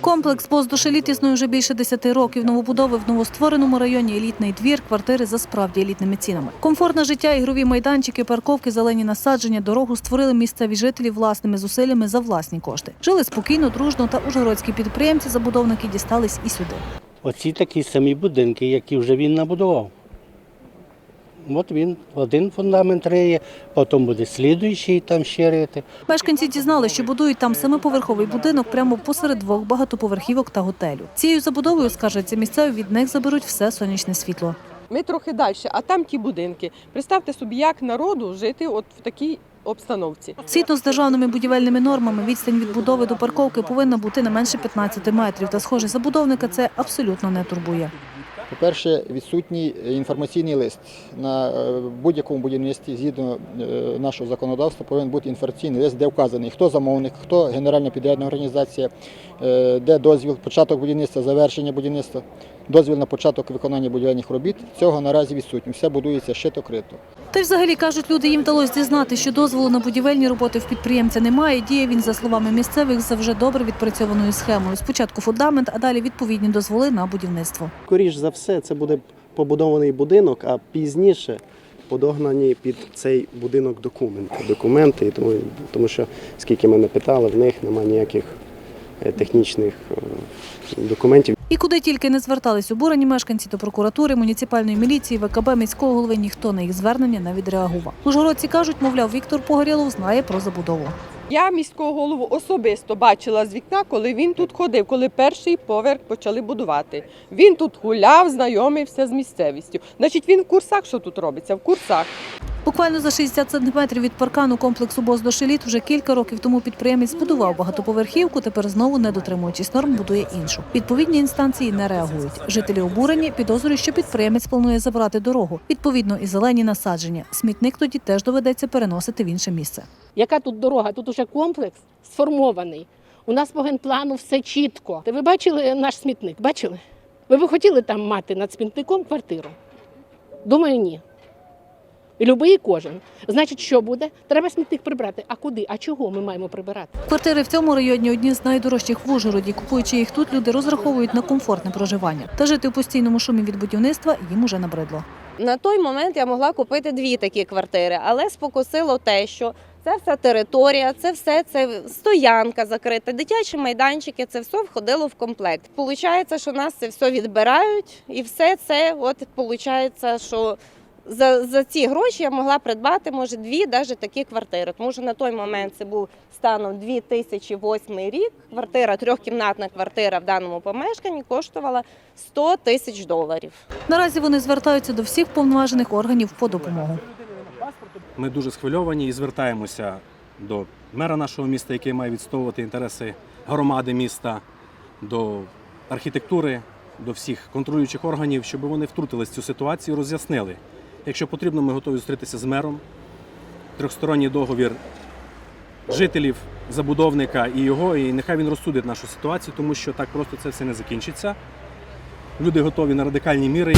Комплекс «Поздушеліт» існує вже більше 10 років. Новобудови в новоствореному районі елітний двір, квартири за справді елітними цінами. Комфортне життя, ігрові майданчики, парковки, зелені насадження, дорогу створили місцеві жителі власними зусиллями за власні кошти. Жили спокійно, дружно та ужгородські підприємці, забудовники дістались і сюди. Оці такі самі будинки, які вже він набудував. От він один фундамент риє, потім буде слідуючий там ще рити. Мешканці дізнали, що будують там семиповерховий будинок прямо посеред двох багатоповерхівок та готелю. Цією забудовою, скаржаться місцеві, від них заберуть все сонячне світло. Ми трохи далі, а там ті будинки. Представте собі, як народу жити от в такій обстановці. Згідно з державними будівельними нормами, відстань від будови до парковки повинна бути не менше 15 метрів. Та, схоже, забудовника це абсолютно не турбує. По-перше, відсутній інформаційний лист. На е, будь-якому будівництві, згідно е, нашого законодавства, повинен бути інформаційний лист, де вказаний, хто замовник, хто генеральна підрядна організація, е, де дозвіл, початок будівництва, завершення будівництва, дозвіл на початок виконання будівельних робіт. Цього наразі відсутньо. Все будується шито-крито. Та й взагалі кажуть, люди їм вдалося дізнати, що дозволу на будівельні роботи в підприємця немає. Діє він, за словами місцевих, за вже добре відпрацьованою схемою. Спочатку фундамент, а далі відповідні дозволи на будівництво. Скоріш за все, це буде побудований будинок, а пізніше подогнані під цей будинок документи. Документи, тому, тому що скільки мене питали, в них немає ніяких е, технічних е, документів. І куди тільки не звертались обурені мешканці до прокуратури, муніципальної міліції, ВКБ, міського голови, ніхто на їх звернення не відреагував. Ужгородці кажуть, мовляв, Віктор Погорєлов знає про забудову. Я міського голову особисто бачила з вікна, коли він тут ходив, коли перший поверх почали будувати. Він тут гуляв, знайомився з місцевістю. Значить, він в курсах, що тут робиться, в курсах. Буквально за 60 сантиметрів від паркану комплексу «Боздошеліт» вже кілька років тому підприємець збудував багатоповерхівку, тепер знову, не дотримуючись норм, будує іншу. Відповідні інстанції не реагують. Жителі обурені підозрюють, що підприємець планує забрати дорогу. Відповідно, і зелені насадження. Смітник тоді теж доведеться переносити в інше місце. Яка тут дорога? Тут уже комплекс сформований. У нас по генплану все чітко. Ви бачили наш смітник? Бачили? Ви б хотіли там мати над смітником квартиру? Думаю, ні. Любий і кожен. Значить, що буде? Треба смітник прибрати. А куди? А чого ми маємо прибирати? Квартири в цьому районі одні з найдорожчих в Ужгороді. Купуючи їх тут, люди розраховують на комфортне проживання. Та жити у постійному шумі від будівництва їм уже набридло. На той момент я могла купити дві такі квартири, але спокусило те, що це вся територія, це все це стоянка закрита, дитячі майданчики, це все входило в комплект. Получається, що нас це все відбирають, і все це, от получається, що за, за ці гроші я могла придбати, може, дві навіть такі квартири. Тому що на той момент це був станом 2008 рік. Квартира, трьохкімнатна квартира в даному помешканні коштувала 100 тисяч доларів. Наразі вони звертаються до всіх повноважених органів по допомогу. Ми дуже схвильовані і звертаємося до мера нашого міста, який має відстоювати інтереси громади міста, до архітектури, до всіх контролюючих органів, щоб вони втрутились в цю ситуацію роз'яснили. Якщо потрібно, ми готові зустрітися з мером. Трьохсторонній договір жителів, забудовника і його, і нехай він розсудить нашу ситуацію, тому що так просто це все не закінчиться. Люди готові на радикальні міри.